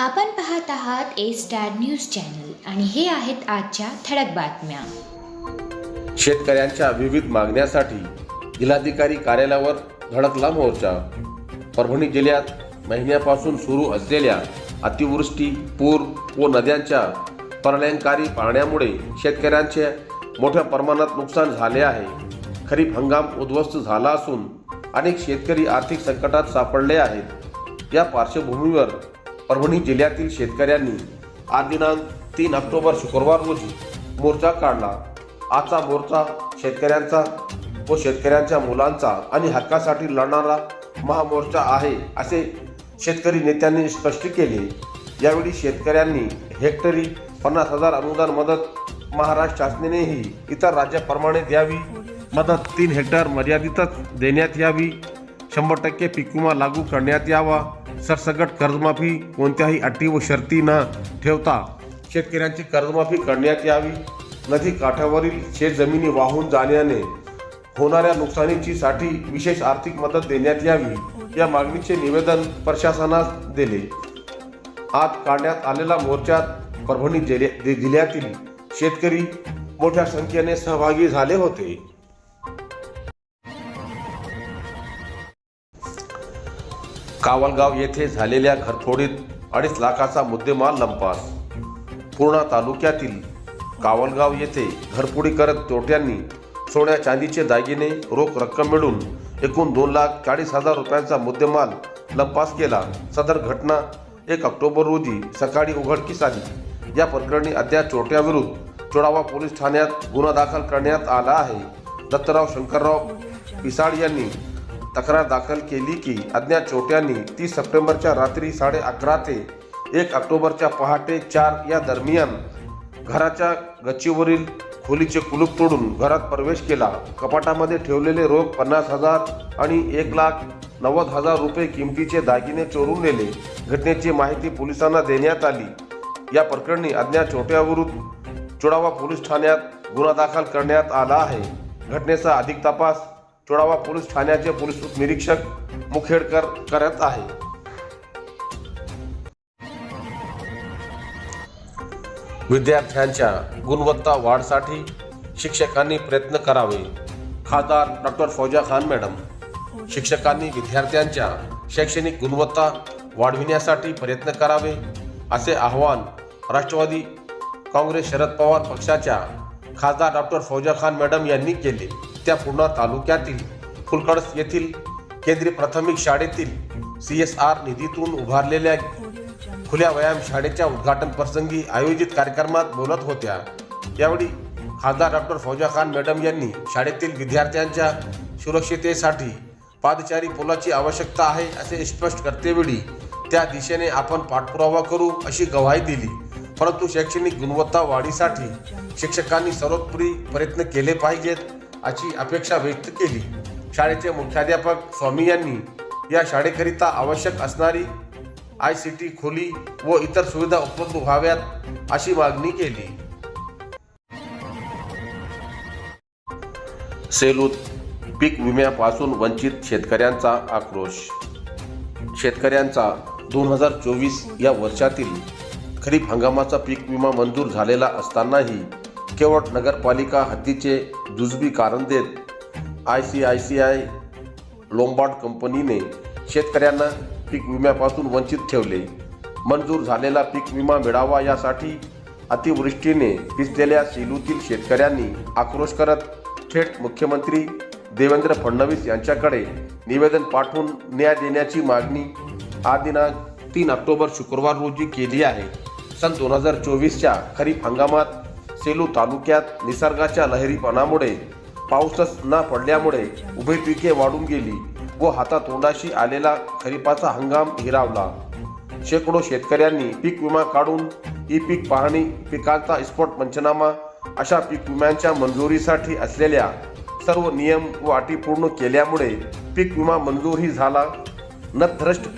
आपण पाहत आहात ए स्टार न्यूज चॅनल आणि हे आहेत आजच्या ठळक बातम्या. शेतकऱ्यांच्या विविध मागण्यासाठी जिल्हाधिकारी कार्यालयावर धडकला मोर्चा. परभणी जिल्ह्यात महिन्यापासून सुरू असलेल्या अतिवृष्टी पूर व नद्यांच्या प्रलयंकारी पाण्यामुळे शेतकऱ्यांचे मोठ्या प्रमाणात नुकसान झाले आहे. खरीप हंगाम उद्ध्वस्त झाला असून अनेक शेतकरी आर्थिक संकटात सापडले आहेत. या पार्श्वभूमीवर परभणी जिल्ह्यातील शेतकऱ्यांनी आज दिनांक तीन ऑक्टोबर शुक्रवार रोजी मोर्चा काढला. आजचा मोर्चा शेतकऱ्यांचा व शेतकऱ्यांच्या मुलांचा आणि हक्कासाठी लढणारा महामोर्चा आहे असे शेतकरी नेत्यांनी स्पष्ट केले. यावेळी शेतकऱ्यांनी हेक्टरी पन्नास हजार अनुदान मदत महाराष्ट्र शासनानेही इतर राज्याप्रमाणे द्यावी. मदत तीन हेक्टर मर्यादितच देण्यात यावी. शंभर टक्के पीक विमा लागू करण्यात यावा. सरसकट कर्जमाफी कोणत्याही अटी व शर्ती न ठेवता शेतकऱ्यांची कर्जमाफी करण्यात यावी. नदी काठावरील शेतजमिनी वाहून जाण्याने होणाऱ्या नुकसानीची साठी विशेष आर्थिक मदत देण्यात यावी या मागणीचे निवेदन प्रशासनास दिले. आज काढण्यात आलेल्या मोर्चात परभणी जिल्ह्यातील शेतकरी मोठ्या संख्येने सहभागी झाले होते. कावलगाव येथे झालेल्या घरफोडीत अडीच लाखाचा मुद्देमाल लंपास. पूर्णा तालुक्यातील कावलगाव येथे घरफोडी करत चोरट्यांनी सोन्या चांदीचे दागिने रोख रक्कम मिळून एकूण दोन लाख चाळीस हजार रुपयांचा मुद्देमाल लंपास केला. सदर घटना एक ऑक्टोबर रोजी सकाळी उघडकीस आली. या प्रकरणी अद्याप चोरट्याविरुद्ध चोडावा पोलीस ठाण्यात गुन्हा दाखल करण्यात आला आहे. दत्तराव शंकरराव पिसाळ यांनी तक्रार दाखल केली की अज्ञात चोट्यांनी तीस सप्टेंबरच्या रात्री साडे अकरा ते एक ऑक्टोबरच्या पहाटे चार या दरम्यान घराच्या गच्चीवरील खोलीचे कुलूप तोडून घरात प्रवेश केला. कपाटामध्ये ठेवलेले रोख पन्नास हजार आणि एक लाख नव्वद हजार रुपये किमतीचे दागिने चोरून नेले. घटनेची माहिती पोलिसांना देण्यात आली. या प्रकरणी अज्ञात चोरट्याविरुद्ध चुडावा पोलीस ठाण्यात गुन्हा दाखल करण्यात आला आहे. घटनेचा अधिक तपास चोडावा पोलीस ठाण्याचे पोलीस उपनिरीक्षक मुखेडकर करत आहे. विद्यार्थ्यांच्या गुणवत्ता वाढसाठी शिक्षकांनी प्रयत्न करावे. खासदार डॉक्टर फौजा खान मॅडम शिक्षकांनी विद्यार्थ्यांच्या शैक्षणिक गुणवत्ता वाढविण्यासाठी प्रयत्न करावे असे आवाहन राष्ट्रवादी काँग्रेस शरद पवार पक्षाच्या खासदार डॉक्टर फौजा खान मॅडम यांनी केले. त्या पूर्णा तालुक्यातील फुलकडस येथील केंद्रीय प्राथमिक शाळेतील सी एस आर निधीतून उभारलेल्या खुल्या व्यायाम शाळेच्या उद्घाटन प्रसंगी आयोजित कार्यक्रमात बोलत होत्या. यावेळी खासदार डॉक्टर फौजा खान मॅडम यांनी शाळेतील विद्यार्थ्यांच्या सुरक्षितेसाठी पादचारी पुलाची आवश्यकता आहे असे स्पष्ट करतेवेळी त्या दिशेने आपण पाठपुरावा करू अशी गवाही दिली. परंतु शैक्षणिक गुणवत्ता वाढीसाठी शिक्षकांनी सर्वोत्परी प्रयत्न केले पाहिजेत. अशी अपेक्षा व्यक्त केली. शाळेचे मुख्याध्यापक स्वामी यांनी या शाळेकरिता आवश्यक असणारी आय सी टी खोली व इतर सुविधा उपलब्ध व्हाव्यात अशी मागणी केली. सेलूत पीक विम्यापासून वंचित शेतकऱ्यांचा आक्रोश. शेतकऱ्यांचा दोन हजार चोवीस या वर्षातील खरीप हंगामाचा पीक विमा मंजूर झालेला असतानाही केवळ नगरपालिका हद्दीचे जुजबी कारण देत I C I C I Lombard कंपनीने शेतकऱ्यांना पीक विम्यापासून वंचित ठेवले. मंजूर झालेला पीक विमा मिळावा यासाठी अतिवृष्टीने भिजलेल्या सेलूतील शेतकऱ्यांनी आक्रोश करत थेट मुख्यमंत्री देवेंद्र फडणवीस यांच्याकडे निवेदन पाठवून न्याय देण्याची मागणी हा दिनांक तीन ऑक्टोबर शुक्रवार रोजी केली आहे. सन दोन हजार चोवीसच्या खरीप हंगामात सेलू तालुक्यात निसर्गाच्या लहरीपणामुळे पाऊसच न पडल्यामुळे उभे पिके वाढून गेली व हातातोंडाशी आलेला खरीपाचा हंगाम हिरावला. शेकडो शेतकऱ्यांनी पीक विमा काढून ई पीक पाहणी पिकांचा स्पॉट पंचनामा अशा पीक विम्यांच्या मंजुरीसाठी असलेल्या सर्व नियम व अटी पूर्ण केल्यामुळे पीक विमा मंजूरही झाला. नतभ्रष्ट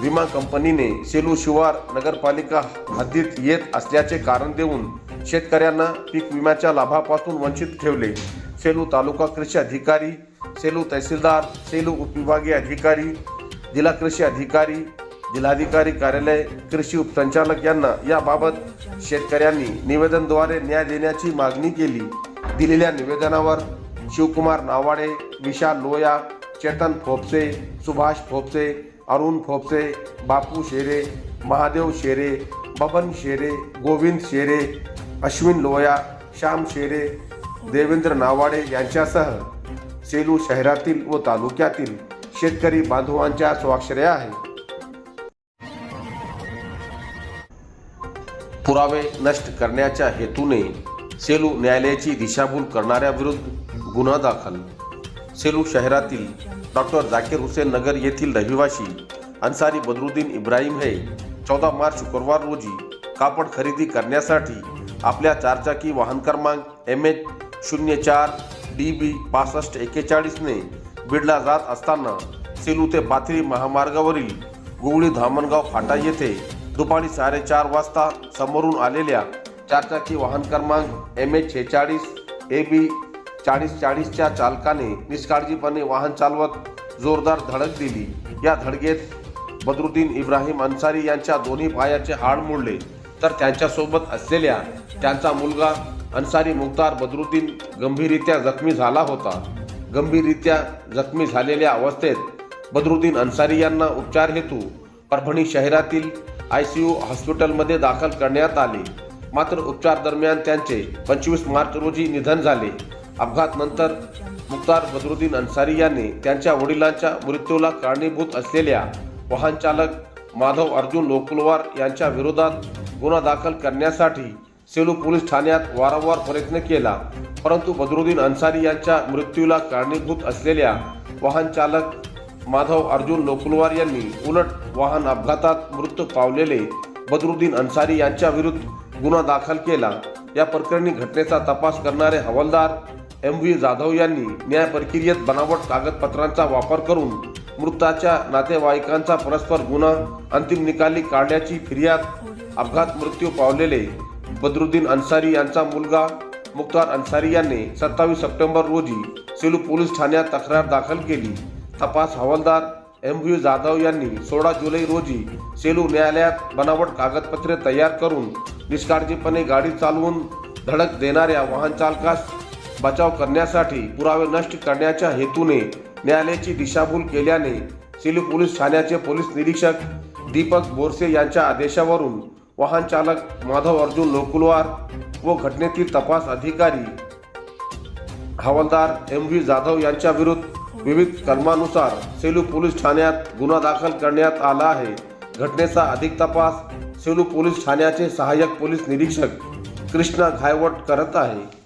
विमा कंपनीने सेलू शिवार नगरपालिका हद्दीत येत असल्याचे कारण देऊन शेतकऱ्यांना पीक विम्याच्या लाभापासून वंचित ठेवले. सेलू तालुका कृषी अधिकारी सेलू तहसीलदार सेलू उपविभागीय अधिकारी जिल्हा कृषी अधिकारी जिल्हाधिकारी कार्यालय कृषी उपसंचालक यांना याबाबत शेतकऱ्यांनी निवेदनद्वारे न्याय देण्याची मागणी केली. दिलेल्या निवेदनावर शिवकुमार नावाडे विशाल लोया चेतन फोपसे सुभाष फोपसे अरुण फोपसे बापू शेरे महादेव शेरे बबन शेरे गोविंद शेरे अश्विन लोया श्याम शेरे देवेंद्र नावाडे यांच्यासह सेलू शहरातील व तालुक्यातील शेतकरी बांधवांच्या स्वाक्षऱ्या आहेत. पुरावे नष्ट करण्याच्या हेतूने सेलू न्यायालयाची दिशाभूल करणाऱ्याविरुद्ध गुन्हा दाखल. सेलू शहरातील डॉक्टर जाकीर हुसेन नगर येथील रहिवासी अन्सारी बदरुद्दीन इब्राहिम हे चौदा मार्च शुक्रवार रोजी कापड खरेदी करण्यासाठी आपल्या चारचाकी वाहन क्रमांक एम एच शून्य चार डी बी पासष्ट एक्केचाळीसने बीडला जात असताना सेलू ते पाथरी महामार्गावरील गुगळी धामणगाव फाटा येथे दुपारी साडेचार वाजता समोरून आलेल्या चारचाकी वाहन क्रमांक एम एच छेचाळीस ए बी चाळीस चाळीसच्या चालकाने निष्काळजीपणे वाहन चालवत जोरदार धडक दिली. या धडकेत बदरुद्दीन इब्राहिम अन्सारी यांच्या दोन्ही पायाचे हाड मोडले. तर त्यांच्यासोबत असलेल्या त्यांचा मुलगा अन्सारी मुख्तार बदरुद्दीन गंभीररित्या जखमी झाला होता. गंभीररित्या जखमी झालेल्या अवस्थेत बदरुद्दीन अन्सारी यांना उपचार हेतू परभणी शहरातील आय सी यू हॉस्पिटलमध्ये दाखल करण्यात आले. मात्र उपचार दरम्यान त्यांचे पंचवीस मार्च रोजी निधन झाले. अपघातानंतर मुख्तार बदरुद्दीन अन्सारी यांनी त्यांच्या वडिलांच्या मृत्यूला कारणीभूत असलेल्या वाहनचालक माधव अर्जुन लोकुलवार यांच्या विरोधात गुन्हा दाखल करण्यासाठी सेलू पोलीस ठाण्यात वारंवार प्रयत्न केला. परंतु बदरुद्दीन अन्सारी यांच्या मृत्यूला कारणीभूत असलेल्या वाहन चालक माधव अर्जुन लोकुलवार यांनी उलट वाहन अपघातात मृत्यू पावलेले बदरुद्दीन अन्सारी यांच्या विरुद्ध गुन्हा दाखल केला. या प्रकरणी घटनेचा तपास करणारे हवालदार एम व्ही जाधव यांनी न्याय प्रक्रियेत बनावट कागदपत्रांचा वापर करून मृताच्या नातेवाईकांचा परस्पर गुन्हा अंतिम निकाली काढण्याची फिर्याद अपघात मृत्यू पावलेले बदरुद्दीन अन्सारी यांचा मुलगा मुख्तार अन्सारी यांनी सत्तावीस सप्टेंबर रोजी सेलू पोलीस ठाण्यात तक्रार दाखल केली. तपास हवालदार एम व्ही जाधव यांनी सोळा जुलै रोजी सेलू न्यायालयात बनावट कागदपत्रे तयार करून निष्काळजीपणे गाडी चालवून धडक देणाऱ्या वाहनचालकास बचाव करण्यासाठी पुरावे नष्ट करण्याच्या हेतूने न्यायालयाची दिशाभूल केल्याने सेलू पोलीस ठाण्याचे पोलीस निरीक्षक दीपक बोरसे यांच्या आदेशावरून वाहन चालक माधव अर्जुन लोकुलवार व घटनेतील तपास अधिकारी हवालदार एम व्ही जाधव यांच्या विरुद्ध विविध कलमानुसार सेलू पोलीस ठाण्यात गुन्हा दाखल करण्यात आला आहे. घटनेचा अधिक तपास सेलू पोलीस ठाण्याचे सहाय्यक पोलीस निरीक्षक कृष्णा घायवट करत आहे.